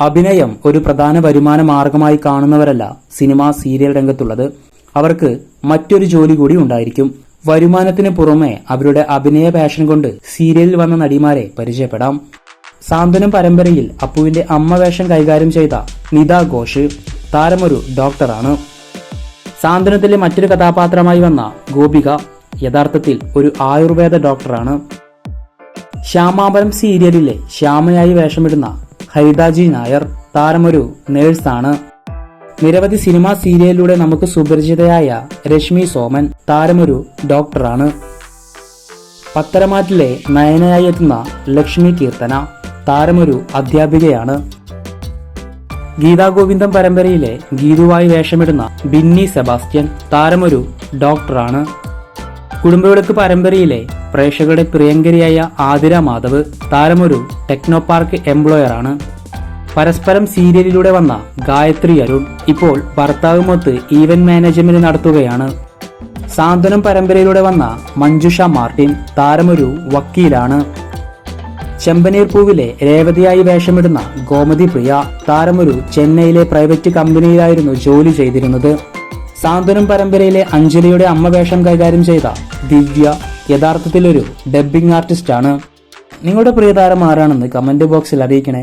അഭിനയം ഒരു പ്രധാന വരുമാന മാർഗമായി കാണുന്നവരല്ല സിനിമ സീരിയൽ രംഗത്തുള്ളത്. അവർക്ക് മറ്റൊരു ജോലി കൂടി ഉണ്ടായിരിക്കും. വരുമാനത്തിന് പുറമെ അവരുടെ അഭിനയ പാഷൻ കൊണ്ട് സീരിയലിൽ വന്ന നടിമാരെ പരിചയപ്പെടാം. സാന്ത്വനം പരമ്പരയിൽ അപ്പുവിന്റെ അമ്മ വേഷം കൈകാര്യം ചെയ്ത നിത ഘോഷ് താരമൊരു ഡോക്ടറാണ്. സാന്ത്വനത്തിലെ മറ്റൊരു കഥാപാത്രമായി വന്ന ഗോപിക യഥാർത്ഥത്തിൽ ഒരു ആയുർവേദ ഡോക്ടറാണ്. ശ്യാമാപരം സീരിയലിലെ ശ്യാമയായി വേഷമിടുന്ന ഹരിതാജി നായർ താരമൊരു നേഴ്സാണ്. നിരവധി സിനിമാ സീരിയലിലൂടെ നമുക്ക് സുപരിചിതയായ രശ്മി സോമൻ താരമൊരു ഡോക്ടറാണ്. പത്തരമാറ്റിലെ നയനയായി എത്തുന്ന ലക്ഷ്മി കീർത്തന താരമൊരു അധ്യാപികയാണ്. ഗീതാഗോവിന്ദം പരമ്പരയിലെ ഗീതുവായി വേഷമിടുന്ന ബിന്നി സെബാസ്റ്റ്യൻ താരമൊരു ഡോക്ടറാണ്. കുടുംബവിളക്ക് പരമ്പരയിലെ പ്രേക്ഷകരുടെ പ്രിയങ്കരിയായ ആതിര മാധവ് താരമൊരു ടെക്നോ പാർക്ക് എംപ്ലോയറാണ് പരസ്പരം സീരിയലിലൂടെ വന്ന ഗായത്രി അരുൺ ഇപ്പോൾ ഭർത്താവുമൊത്ത് ഈവന്റ് മാനേജ്മെന്റ് നടത്തുകയാണ്. സാന്ത്വനം പരമ്പരയിലൂടെ വന്ന മഞ്ജുഷ മാർട്ടിൻ താരമൊരു വക്കീലാണ്. ചെമ്പനീർ പൂവിലെ രേവതിയായി വേഷമിടുന്ന ഗോമതി പ്രിയ താരമൊരു ചെന്നൈയിലെ പ്രൈവറ്റ് കമ്പനിയിലായിരുന്നു ജോലി ചെയ്തിരുന്നത്. സാന്ത്വനം പരമ്പരയിലെ അഞ്ജലിയുടെ അമ്മ വേഷം കൈകാര്യം ചെയ്ത ദിവ്യ യഥാർത്ഥത്തിലൊരു ഡബ്ബിംഗ് ആർട്ടിസ്റ്റാണ് നിങ്ങളുടെ പ്രിയതാരം ആരാണെന്ന് കമന്റ് ബോക്സിൽ അറിയിക്കണേ.